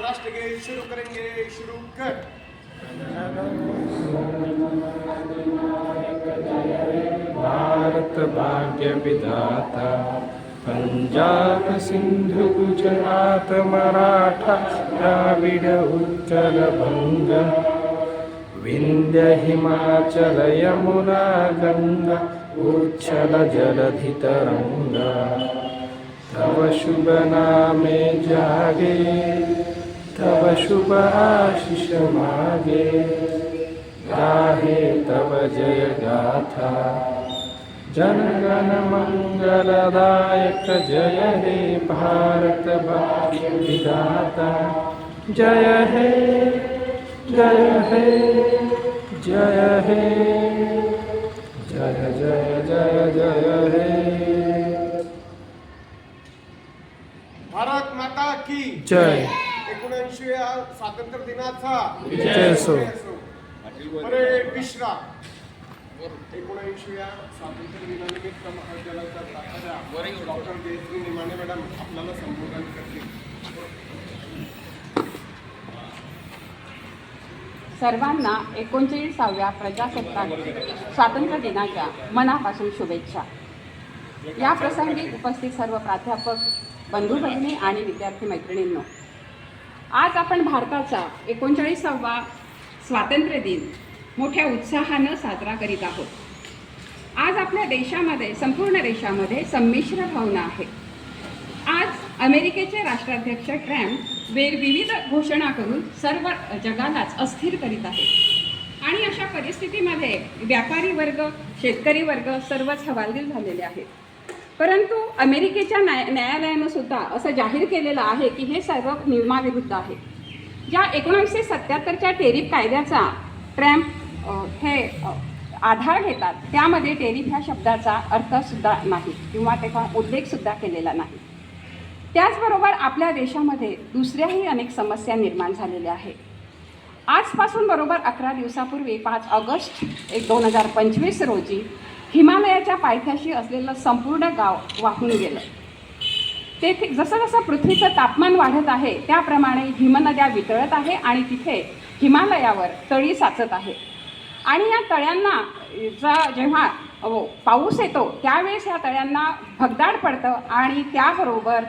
राष्ट्रगीत शुरू करेंगे, शुरू कर। भारत भाग्य विधाता, पंजाब सिंधु गुजरात मराठा, द्राविड उत्कल बंग। विन्द्य हिमाचल यमुना गन्ध उच्छल जलधि तव शुभ नामे जागे तव शुभ आशिष मागे। गाहे तव जय गाथा जनगण मंगलदायक जय हे भारत भाग्य विधाता जय हे जय हे जय हे जय जय जय जय हे भारत माता की जय एकोणऐंशी स्वातंत्र्य दिनाचा विजय असो. परेड मिश्रा एकोणऐंशी स्वातंत्र्य दिनानिमित्त महाविद्यालयाच्या डॉक्टर जयश्री निमाने मॅडम आपल्याला संबोधन करतील सर्वांना एकोणचाळीसाव्या प्रजासत्ताक स्वातंत्र्य दिनाच्या मनापासून शुभेच्छा. या प्रसंगी उपस्थित सर्व प्राध्यापक बंधू भगिनी आणि विद्यार्थी मैत्रिणींनो आज आपण भारताचा एकोणचाळीसावा स्वातंत्र्य दिन मोठ्या उत्साहानं साजरा करीत आहोत. आज आपल्या देशामध्ये संपूर्ण देशामध्ये संमिश्र भावना आहे. अमेरिकेचे राष्ट्राध्यक्ष ट्रम्प वेरविविध घोषणा करून सर्व जगालाच अस्थिर करीत आहेत. आणि अशा परिस्थितीमध्ये व्यापारी वर्ग शेतकरी वर्ग सर्वच हवालदिल झालेले आहेत. परंतु अमेरिकेच्या न्याय न्यायालयानं सुद्धा असं जाहीर केलेलं आहे की हे सर्व नियमाविरुद्ध आहे. ज्या एकोणीसशे सत्याहत्तरच्या टेरिफ कायद्याचा ट्रम्प हे आधार घेतात त्यामध्ये टेरिफ ह्या शब्दाचा अर्थसुद्धा नाही किंवा त्याचा उल्लेखसुद्धा केलेला नाही. त्याचबरोबर आपल्या देशामध्ये दुसऱ्याही अनेक समस्या निर्माण झालेल्या आहेत. आजपासून बरोबर अकरा दिवसापूर्वी पाच ऑगस्ट एक दोन हजार पंचवीस रोजी हिमालयाच्या पायथ्याशी असलेलं संपूर्ण गाव वाहून गेलं. तेथे जसं जसं पृथ्वीचं तापमान वाढत आहे त्याप्रमाणे हिमनद्या वितळत आहे आणि तिथे हिमालयावर तळी साचत आहे. आणि या तळ्यांना जा जेव्हा पाऊस येतो त्यावेळेस या तळ्यांना भगदाड पडतं आणि त्याबरोबर